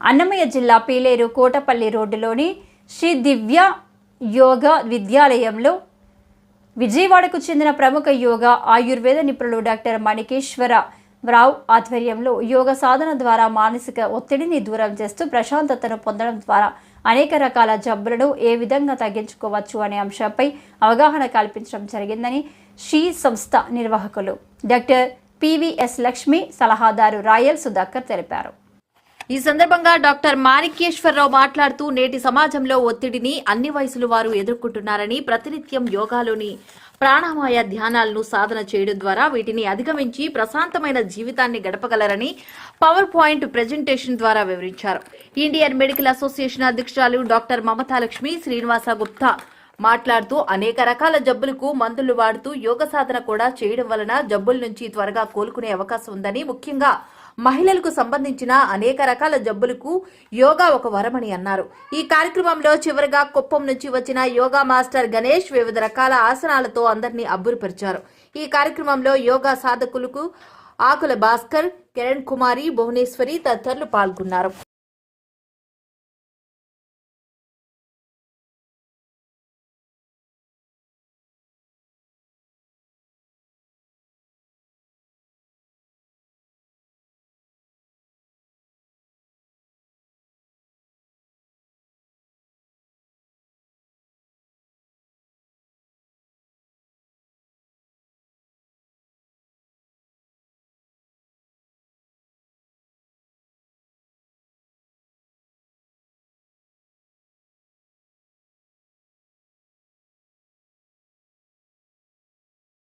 అన్నమయ్య జిల్లా పీలేరు కోటపల్లి రోడ్డులోని శ్రీ దివ్య యోగ విద్యాలయంలో విజయవాడకు చెందిన ప్రముఖ యోగా ఆయుర్వేద నిపుణులు డాక్టర్ మణికేశ్వర రావు ఆధ్వర్యంలో యోగ సాధన ద్వారా మానసిక ఒత్తిడిని దూరం చేస్తూ ప్రశాంతతను పొందడం ద్వారా అనేక రకాల జబ్బులను ఏ విధంగా తగ్గించుకోవచ్చు అనే అంశంపై అవగాహన కల్పించడం జరిగిందని షీ సంస్థ నిర్వాహకులు డాక్టర్ పివిఎస్ లక్ష్మి సలహాదారు రాయల్ సుధాకర్ తెలిపారు. ఈ సందర్భంగా డాక్టర్ మాణిక్యేశ్వరరావు మాట్లాడుతూ నేటి సమాజంలో ఒత్తిడిని అన్ని వయసులు వారు ఎదుర్కొంటున్నారని ప్రతినిత్యం యోగాలోని ప్రాణామాయ ధ్యానాలను సాధన చేయడం ద్వారా వీటిని అధిగమించి ప్రశాంతమైన జీవితాన్ని గడపగలరని పవర్ పాయింట్ ప్రెజెంటేషన్ ద్వారా వివరించారు. ఇండియన్ మెడికల్ అసోసియేషన్ అధ్యక్షురాలు డాక్టర్ మమతాలక్ష్మి శ్రీనివాస గుప్తా మాట్లాడుతూ అనేక రకాల జబ్బులకు మందులు వాడుతూ యోగ సాధన కూడా చేయడం వలన జబ్బుల నుంచి త్వరగా కోలుకునే అవకాశం ఉందని ముఖ్యంగా మహిళలకు సంబంధించిన అనేక రకాల జబ్బులకు యోగా ఒక వరమని అన్నారు. ఈ కార్యక్రమంలో చివరిగా కుప్పం నుంచి వచ్చిన యోగా మాస్టర్ గణేష్ వివిధ రకాల ఆసనాలతో అందరినీ అబ్బురపరిచారు. ఈ కార్యక్రమంలో యోగా సాధకులకు ఆకుల భాస్కర్ కిరణ్ కుమారి భువనేశ్వరి తదితరులు పాల్గొన్నారు.